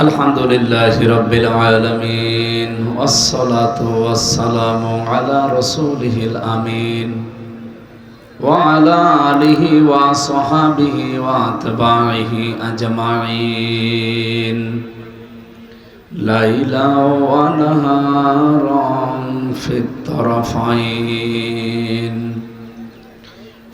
الحمد لله رب العالمين والصلاة والسلام على رسوله الأمين وعلى آله وصحبه وأتباعه أجمعين ليلا ونهارا في الطرفين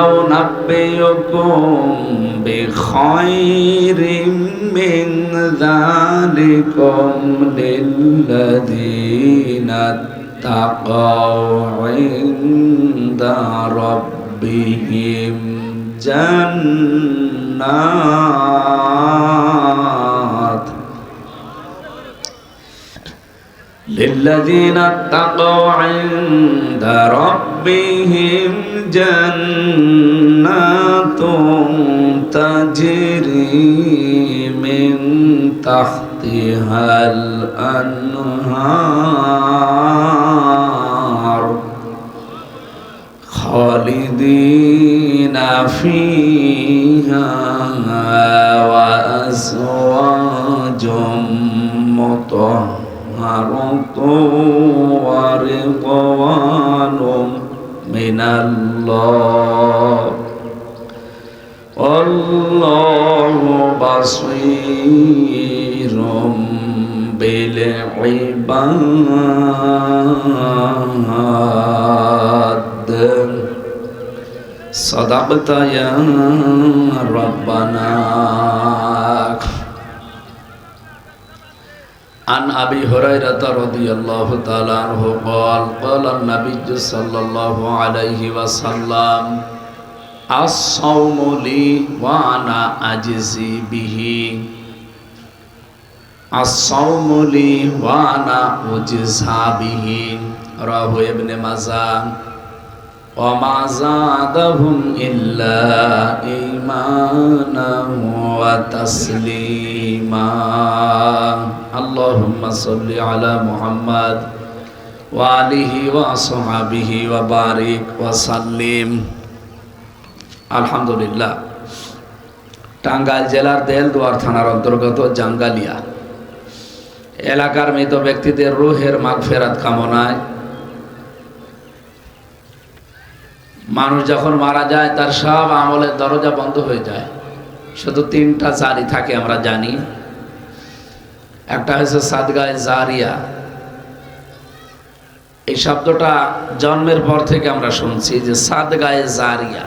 قل أو نبئكم بخير من ذلكم للذين اتقوا عند ربهم جنات للذين اتقوا عند ربهم جنات تجري من تحتها الأنهار خالدين فيها وأزواج مطهرة. ورضوان من الله والله بصير بالعباد صدقت يا ربنا عن أبي هريرة رضي الله تعالى عنه قال قال النبي صلى الله عليه وسلم الصوم لي وأنا أجزي به الصوم لي وأنا أجزى به رواه ابن ماجه وما زادهم إلا إيمانا وتسليما اللهم صل على محمد وآله وصحبه وبارك وسلم আলহামদুলিল্লাহ টাঙ্গাইল জেলার দেলদুয়ার থানার অন্তর্গত জাঙ্গালিয়া এলাকার মৃত ব্যক্তিদের রুহের মাগফেরাত কামনায় মানুষ যখন মারা যায়, তার সব আমলের দরজা বন্ধ হয়ে যায়। শুধু তিনটা জারি থাকে আমরা জানি। একটা হয়েছে সাদগায় জারিয়া। এই শব্দটা জন্মের পর থেকে আমরা শুনছি যে সাদগায়ে জারিয়া।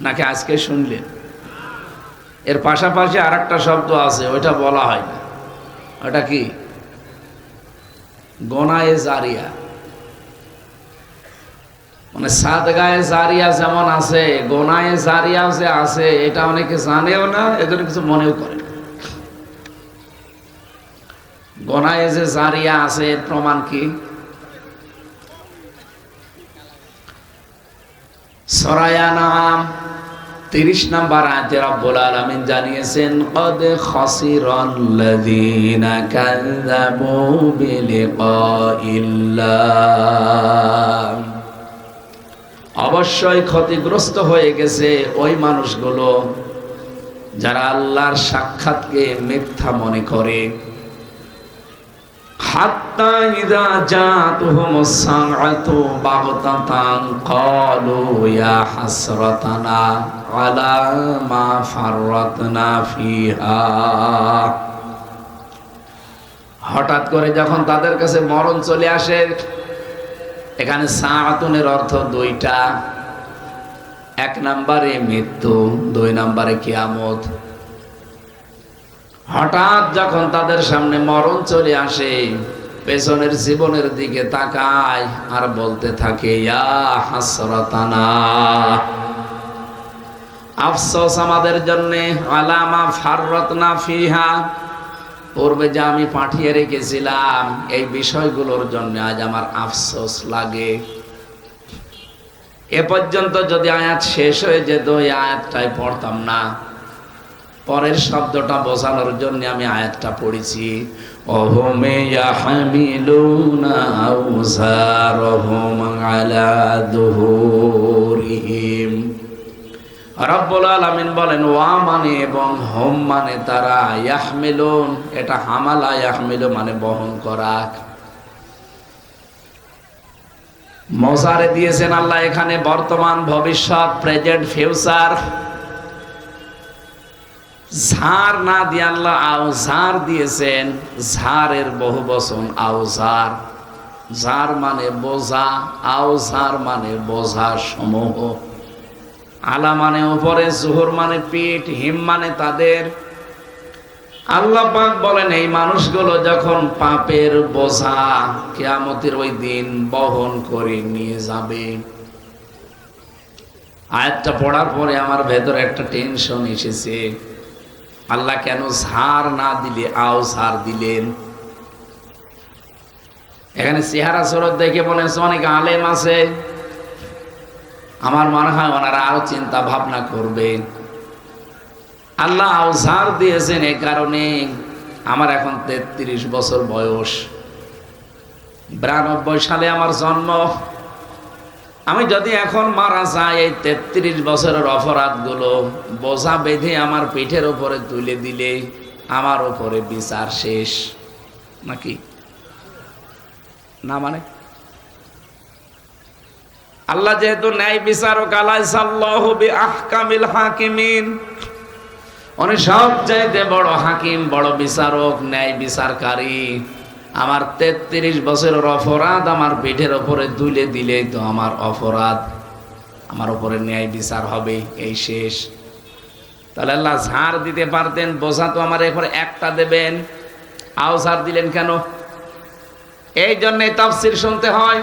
নাকি আজকে শুনলেন এর পাশাপাশি আর একটা শব্দ আছে, ওইটা বলা হয় না। ওটা কি? গনায়ে জারিয়া। মানে সাত গায়ে জারিয়া যেমন আছে, গোনায় জারিয়া যে আছে, এটা অনেকে জানেও না এদের কিছু মনেও করে গোনায় যে জারিয়া আছে, এর প্রমাণ কি? সরায়া নাম, তিরিশ নাম্বার আয়াতে রব্বুল আলামিন জানিয়েছেন, কদ খাসিরাল্লাযীনা কাযযাবু বিলিকাইল্লাহ অবশ্যই ক্ষতিগ্রস্ত হয়ে গেছে ওই মানুষগুলো যারা আল্লাহর সাক্ষাৎকে মিথ্যা মনে করে। হঠাৎ করে যখন তাদের কাছে মরণ চলে আসে এখানে সাআতুনের অর্থ দুইটা। এক নম্বরে মৃত্যু, দুই নম্বরে কিয়ামত। হঠাৎ যখন তাদের সামনে মরণ চলে আসে, পেছনের জীবনের দিকে তাকায় আর বলতে থাকে আফসোস আমাদের জন্যে আলামা ফাররতনা ফিহা। পূর্বে যা আমি পাঠিয়ে রেখেছিলাম, এই বিষয়গুলোর জন্য আজ আমার আফসোস লাগে। এ পর্যন্ত যদি আয়াত শেষ হয়ে যেত ওই আয়াতটাই পড়তাম না। পরের শব্দটা বোঝানোর জন্য আমি আয়াতটা পড়েছি, অহমে আলা দুহুরিহিম রব্বুল আলামিন বলেন, ওয়া মানে এবং হোম মানে তারা ইয়াহমিলুন। এটা হামালা, ইয়াহমিলু মানে বহন করা। মজারে দিয়েছেন আল্লাহ এখানে বর্তমান, ভবিষ্যৎ, প্রেজেন্ট, ফিউচার। ঝাড় না দিয়ে আল্লাহ আউজার দিয়েছেন, ঝাড়ের বহু বচন আউজার ঝাড় মানে বোঝা আউজার মানে বোঝা সমূহ। আলা মানে উপরে, জোহর মানে পিঠ, হিম মানে তাদের। আল্লাহ পাক বলেন, এই মানুষগুলো যখন পাপের বোঝা কেয়ামতের ওই দিন বহন করে নিয়ে যাবে। আয়াতটা পড়ার পরে আমার ভেতরে একটা টেনশন এসেছে। আল্লাহ কেন সার না দিলে, আও সার দিলেন? এখানে চেহারা সরত দেখে মনে অনেক আলেম আছে। আমার মনে হয় ওনারা আরও চিন্তা ভাবনা করবে। আল্লাহ আউসার দিয়েছেন এই কারণে আমার এখন তেত্রিশ বছর বয়স। বিরানব্বই সালে আমার জন্ম। আমি যদি এখন মারা যাই এই তেত্রিশ বছরের অপরাধগুলো বোঝা বেঁধে আমার পিঠের ওপরে তুলে দিলে আমার ওপরে বিচার শেষ। নাকি? না মানে? আল্লাহ যেহেতু ন্যায় বিচারক আলাই আহকামিল হাকিমিন। উনি সব চাইতে বড় হাকিম, বড় বিচারক, ন্যায় বিচারকারী। আমার তেত্রিশ বছরের অপরাধ আমার পিঠের ওপরে দিলে তো আমার অপরাধ। আমার ওপরে ন্যায় বিচার হবে, এই শেষ। তাহলে আল্লাহ ঝাড় দিতে পারতেন, বোঝা তো আমার এরপরে একটা দেবেন। আও ঝাড় দিলেন কেন? এই জন্যে তাফসির শুনতে হয়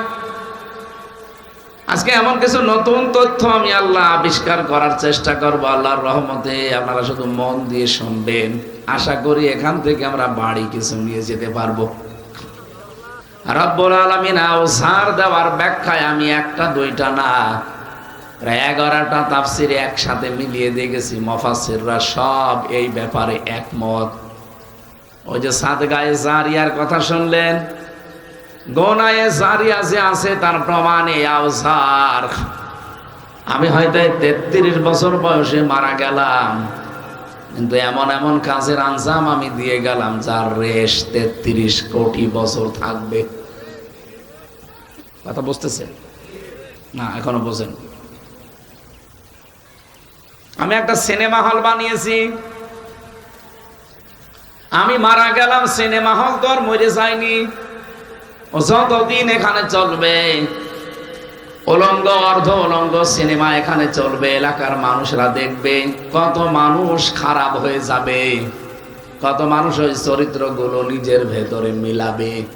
আজকে এমন কিছু নতুন তথ্য আমি আল্লাহ আবিষ্কার করার চেষ্টা করব, আল্লাহর রহমতে আপনারা শুধু মন দিয়ে শুনবেন। আশা করি এখান থেকে আমরা বাড়ি কিছু নিয়ে যেতে পারব। রব্বুল আলমিন আউসার দেওয়ার ব্যাখ্যায় আমি একটা, দুইটা না, প্রায় এগারোটা তাফসির একসাথে মিলিয়ে দেখেছি মফাসিররা সব এই ব্যাপারে একমত। ওই যে সাত গায়ে জারিয়ার কথা শুনলেন গোনায় জারিয়া যে আছে তার প্রমাণে আউসার আমি হয়তো তেত্রিশ বছর বয়সে মারা গেলাম, কিন্তু এমন এমন কাজের আঞ্জাম আমি দিয়ে গেলাম যার রেশ তেত্রিশ কোটি বছর থাকবে। কথা বুঝতেছেন না, এখনও বোঝেন। আমি একটা সিনেমা হল বানিয়েছি। আমি মারা গেলাম সিনেমা হল তো আর মরে যায়নি। যতদিন এখানে চলবে, উলঙ্গ, অর্ধ উলঙ্গ সিনেমা এখানে চলবে, এলাকার মানুষরা দেখবে, কত মানুষ খারাপ হয়ে যাবে, কত মানুষ ওই চরিত্রগুলো নিজের ভেতরে মিলাবে।